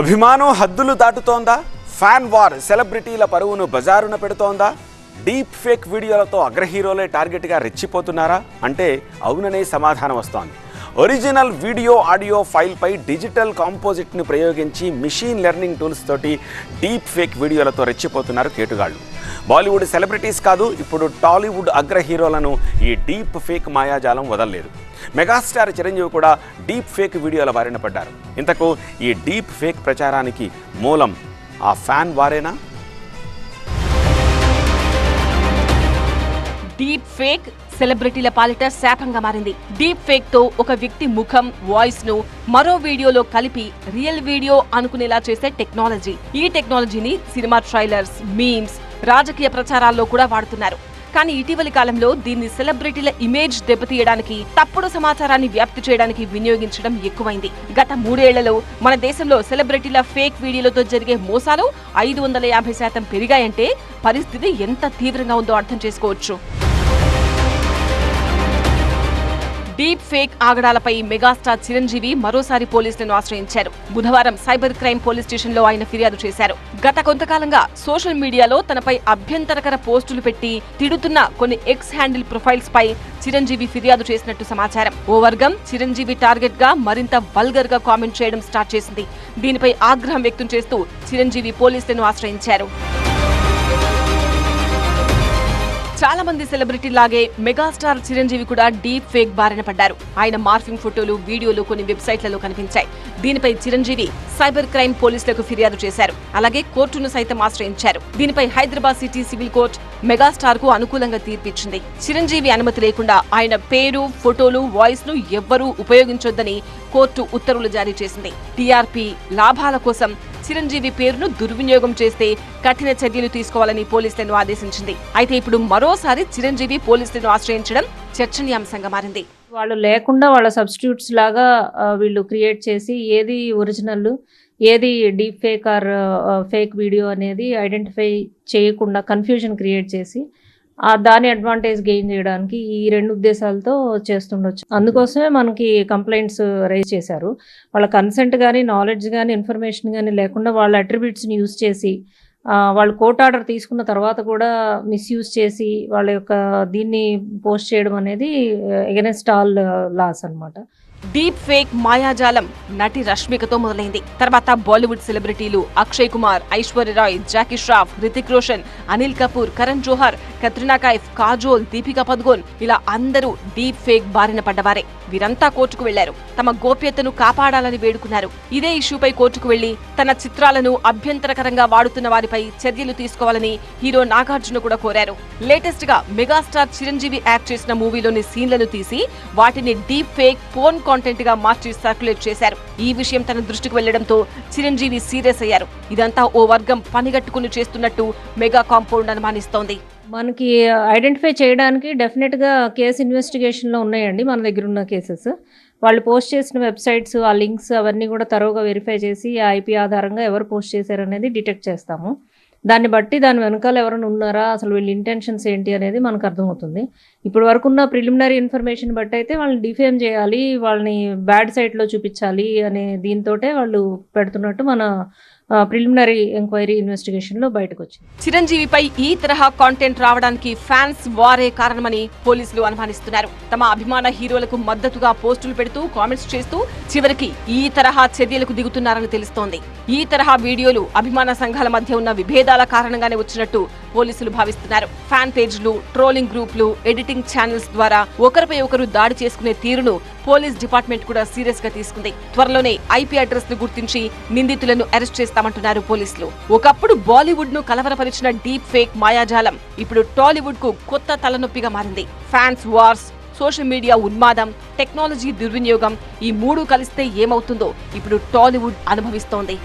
అభిమానం హద్దులు దాటుతోందా? ఫ్యాన్ వార్ సెలబ్రిటీల పరువును బజారున పెడుతోందా? డీప్ ఫేక్ వీడియోలతో అగ్రహీరోలే టార్గెట్గా రెచ్చిపోతున్నారా? అంటే అవుననే సమాధానం వస్తోంది. ఒరిజినల్ వీడియో ఆడియో ఫైల్పై డిజిటల్ కాంపోజిట్ని ప్రయోగించి మిషన్ లెర్నింగ్ టూల్స్ తోటి డీప్ ఫేక్ వీడియోలతో రెచ్చిపోతున్నారు కేటుగాళ్ళు. బాలీవుడ్ సెలబ్రిటీస్ కాదు ఇప్పుడు టాలీవుడ్ అగ్ర హీరోలను ఈ డీప్ ఫేక్ మాయాజాలం వదలలేదు. మెగాస్టార్ చిరంజీవి కూడా డీప్ ఫేక్ వీడియోల బారిన పడ్డారు. ఇంతకు ఈ డీప్ ఫేక్ ప్రచారానికి మూలం ఆ ఫ్యాన్ వారేనా? డీప్ ఫేక్ సెలబ్రిటీల పాలిట శాపంగా మారింది. డీప్ ఫేక్తో ఒక వ్యక్తి ముఖం వాయిస్ను మరో వీడియోలో కలిపి రియల్ వీడియో అనుకునేలా చేసే టెక్నాలజీ. ఈ టెక్నాలజీని సినిమా ట్రైలర్స్ మీమ్స్ రాజకీయ ప్రచారాల్లో కూడా వాడుతున్నారు. కానీ ఇటీవలి కాలంలో దీన్ని సెలబ్రిటీల ఇమేజ్ దెబ్బతీయడానికి తప్పుడు సమాచారాన్ని వ్యాప్తి చేయడానికి వినియోగించడం ఎక్కువైంది. గత మూడేళ్ళలో మన దేశంలో సెలబ్రిటీల ఫేక్ వీడియోలతో జరిగే మోసాలు ఐదు వందల యాభై శాతం పెరిగాయంటే పరిస్థితి ఎంత తీవ్రంగా ఉందో అర్థం చేసుకోవచ్చు. డీప్ ఫేక్ ఆగడాలపై మెగాస్టార్ చిరంజీవి మరోసారి పోలీసులను ఆశ్రయించారు. బుధవారం సైబర్ క్రైమ్ పోలీస్ స్టేషన్లో ఆయన ఫిర్యాదు చేశారు. గత కొంతకాలంగా సోషల్ మీడియాలో తనపై అభ్యంతరకర పోస్టులు పెట్టి తిడుతున్న కొన్ని ఎక్స్ హ్యాండిల్ ప్రొఫైల్స్ పై చిరంజీవి ఫిర్యాదు చేసినట్టు సమాచారం. ఓ వర్గం చిరంజీవి టార్గెట్గా మరింత వల్గర్గా కామెంట్ చేయడం స్టార్ట్ చేసింది. దీనిపై ఆగ్రహం వ్యక్తం చేస్తూ చిరంజీవి పోలీసులను ఆశ్రయించారు. చాలా మంది సెలబ్రిటీ లాగే మెగాస్టార్ చిరంజీవి కూడా డీప్ ఫేక్ బారిన పడ్డారు. ఆయన మార్ఫింగ్ ఫోటోలు వీడియోలు కొన్ని వెబ్సైట్లలో కనిపించాయి. దీనిపై చిరంజీవి సైబర్ క్రైమ్ పోలీసులకు ఫిర్యాదు చేశారు. అలాగే కోర్టును సైతం ఆశ్రయించారు. దీనిపై హైదరాబాద్ సిటీ సివిల్ కోర్టు మెగాస్టార్కు అనుకూలంగా తీర్పిచ్చింది. చిరంజీవి అనుమతి లేకుండా ఆయన పేరు ఫోటోలు వాయిస్ను ఎవ్వరూ ఉపయోగించొద్దని కోర్టు ఉత్తర్వులు జారీ చేసింది. టీఆర్పీ లాభాల కోసం చిరంజీవి పేరును దుర్వినియోగం చేస్తే కఠిన చర్యలు తీసుకోవాలని పోలీసులను ఆదేశించింది. అయితే ఇప్పుడు మరోసారి చిరంజీవి పోలీసులను ఆశ్రయించడం చర్చనీయాంశంగా మారింది. వాళ్ళు లేకుండా వాళ్ళ సబ్స్టిట్యూట్స్ లాగా వీళ్ళు క్రియేట్ చేసి ఏది ఒరిజినల్ ఏది deep fake or fake video అనేది ఐడెంటిఫై చేయకుండా కన్ఫ్యూజన్ క్రియేట్ చేసి దాని అడ్వాంటేజ్ గెయిన్ చేయడానికి ఈ రెండు ఉద్దేశాలతో చేస్తుండొచ్చు. అందుకోసమే మనకి కంప్లైంట్స్ రైజ్ చేశారు. వాళ్ళ కన్సెంట్ కానీ నాలెడ్జ్ కానీ ఇన్ఫర్మేషన్ కానీ లేకుండా వాళ్ళ అట్రిబ్యూట్స్ని యూజ్ చేసి వాళ్ళు కోర్ట్ ఆర్డర్ తీసుకున్న తర్వాత కూడా మిస్యూజ్ చేసి వాళ్ళ యొక్క దీన్ని పోస్ట్ చేయడం అనేది ఎగనెస్ట్ ఆల్ లాస్ అనమాట డీప్ ఫేక్ మాయాజాలం నటి రష్మికతో మొదలైంది. తర్వాత బాలీవుడ్ సెలబ్రిటీలు అక్షయ్ కుమార్ ఐశ్వర్యరాయ్ జాకీ ష్రాఫ్ రితిక్ రోషన్ అనిల్ కపూర్ కరణ్ జోహర్ కత్రినా కైఫ్ కాజోల్ దీపికా పదుగోన్ ఇలా అందరూ డీప్ ఫేక్ బారిన పడ్డవారే. వీరంతా కోర్టుకు వెళ్ళారు. తమ గోప్యతను కాపాడాలని వేడుకున్నారు. ఇదే ఇష్యూపై కోర్టుకు వెళ్ళి తన చిత్రాలను అభ్యంతరకరంగా వాడుతున్న వారిపై చర్యలు తీసుకోవాలని హీరో నాగార్జున కూడా కోరారు. లేటెస్ట్గా మెగాస్టార్ చిరంజీవి యాక్ట్ చేసిన మూవీలోని సీన్లను తీసి వాటిని డీప్ ఫేక్ ఫోన్ కాంటెంట్గా మార్చి సర్క్యులేట్ చేశారు. ఈ విషయం తన దృష్టికి వెళ్ళడంతో చిరంజీవి సీరియస్ అయ్యారు. ఇదంతా ఓ వర్గం పనిగట్టుకుని చేస్తున్నట్టు మెగా కాంపౌండ్ అనుమానిస్తోంది. మనకి ఐడెంటిఫై చేయడానికి డెఫినెట్గా కేసు ఇన్వెస్టిగేషన్లో ఉన్నాయండి మన దగ్గర ఉన్న కేసెస్. వాళ్ళు పోస్ట్ చేసిన వెబ్సైట్స్ ఆ లింక్స్ అవన్నీ కూడా తరువుగా వెరిఫై చేసి ఆ ఐపీ ఆధారంగా ఎవరు పోస్ట్ చేశారనేది డిటెక్ట్ చేస్తాము. దాన్ని బట్టి దాని వెనకాల ఎవరైనా ఉన్నారా? అసలు వీళ్ళ ఇంటెన్షన్స్ ఏంటి అనేది మనకు అర్థమవుతుంది. ఇప్పుడు వరకు ఉన్న ప్రిలిమినరీ ఇన్ఫర్మేషన్ బట్టి అయితే వాళ్ళని డిఫేమ్ చేయాలి వాళ్ళని బ్యాడ్ సైట్లో చూపించాలి అనే దీంతోటే వాళ్ళు పెడుతున్నట్టు మన ప్రిలిమినరీ ఎంక్వైరీ ఇన్వెస్టిగేషన్లో బయటకు వచ్చింది చిరంజీవిపై ఈ తరహా కాంటెంట్ రావడానికి ఫ్యాన్స్ వారే కారణమని పోలీసులు అనుమానిస్తున్నారు. తమ అభిమాన హీరోలకు మద్దతుగా పోస్టులు పెడుతూ కామెంట్స్ చేస్తూ చివరికి ఈ తరహా చర్యలకు దిగుతున్నారని తెలుస్తోంది. ఈ తరహా వీడియోలు అభిమాన సంఘాల మధ్య ఉన్న విభేదాల కారణంగానే వచ్చినట్టు పోలీసులు భావిస్తున్నారు. ఫ్యాన్ పేజ్లు ట్రోలింగ్ గ్రూపులు ఎడిటింగ్ ఛానల్స్ ద్వారా ఒకరిపై ఒకరు దాడి చేసుకునే తీరును పోలీస్ డిపార్ట్మెంట్ కూడా సీరియస్గా తీసుకుంది. త్వరలోనే ఐపీ అడ్రస్ను గుర్తించి నిందితులను అరెస్ట్ చేస్తామంటున్నారు పోలీసులు. ఒకప్పుడు బాలీవుడ్ను కలవరపరిచిన డీప్ ఫేక్ మాయాజాలం ఇప్పుడు టాలీవుడ్కు కొత్త తలనొప్పిగా మారింది. ఫ్యాన్స్ వార్స్ సోషల్ మీడియా ఉన్మాదం టెక్నాలజీ దుర్వినియోగం ఈ మూడు కలిస్తే ఏమవుతుందో ఇప్పుడు టాలీవుడ్ అనుభవిస్తోంది.